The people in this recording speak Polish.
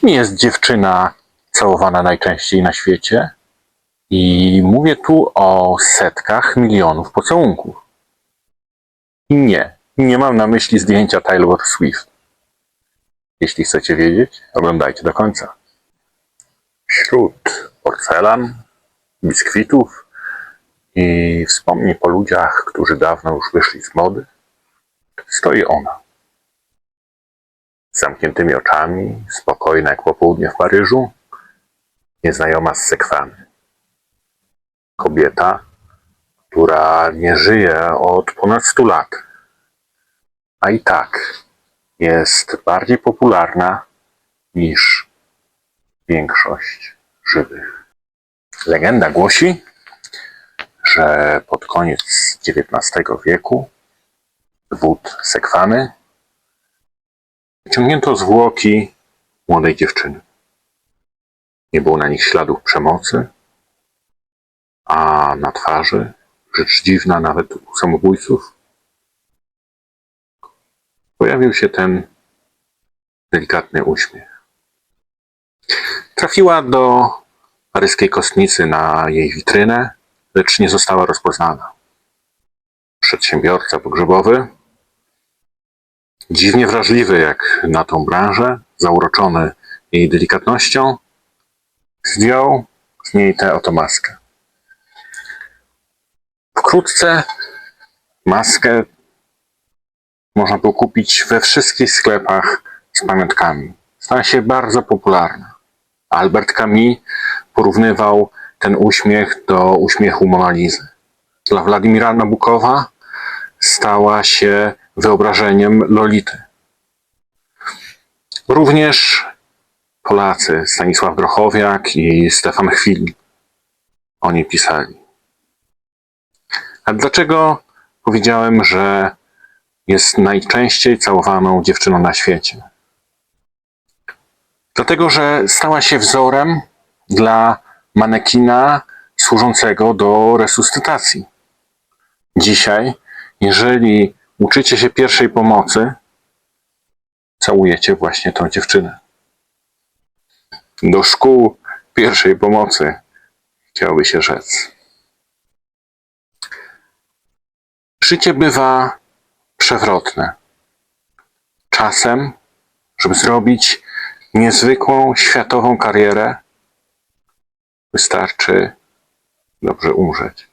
Kim jest dziewczyna całowana najczęściej na świecie? I mówię tu o setkach milionów pocałunków. Nie, nie mam na myśli zdjęcia Taylor Swift. Jeśli chcecie wiedzieć, oglądajcie do końca. Wśród porcelan, biskwitów i wspomnień po ludziach, którzy dawno już wyszli z mody, stoi ona. Z zamkniętymi oczami, spokojna jak popołudnie w Paryżu, nieznajoma z sekwany. Kobieta, która nie żyje od ponad 100 lat, a i tak jest bardziej popularna niż większość żywych. Legenda głosi, że pod koniec XIX wieku wód sekwany wyciągnięto zwłoki młodej dziewczyny. Nie było na nich śladów przemocy, a na twarzy, rzecz dziwna nawet u samobójców, pojawił się ten delikatny uśmiech. Trafiła do paryskiej kostnicy na jej witrynę, lecz nie została rozpoznana. Przedsiębiorca pogrzebowy, dziwnie wrażliwy jak na tą branżę, zauroczony jej delikatnością, zdjął z niej tę oto maskę. Wkrótce maskę można było kupić we wszystkich sklepach z pamiątkami. Stała się bardzo popularna. Albert Camus porównywał ten uśmiech do uśmiechu Monalizy. Dla Władimira Nabukowa stała się wyobrażeniem Lolity. Również Polacy, Stanisław Grochowiak i Stefan Chwil, oni pisali. A dlaczego powiedziałem, że jest najczęściej całowaną dziewczyną na świecie? Dlatego, że stała się wzorem dla manekina służącego do resuscytacji. Dzisiaj, jeżeli uczycie się pierwszej pomocy, całujecie właśnie tą dziewczynę. Do szkół pierwszej pomocy chciałoby się rzec. Życie bywa przewrotne. Czasem, żeby zrobić niezwykłą światową karierę, wystarczy dobrze umrzeć.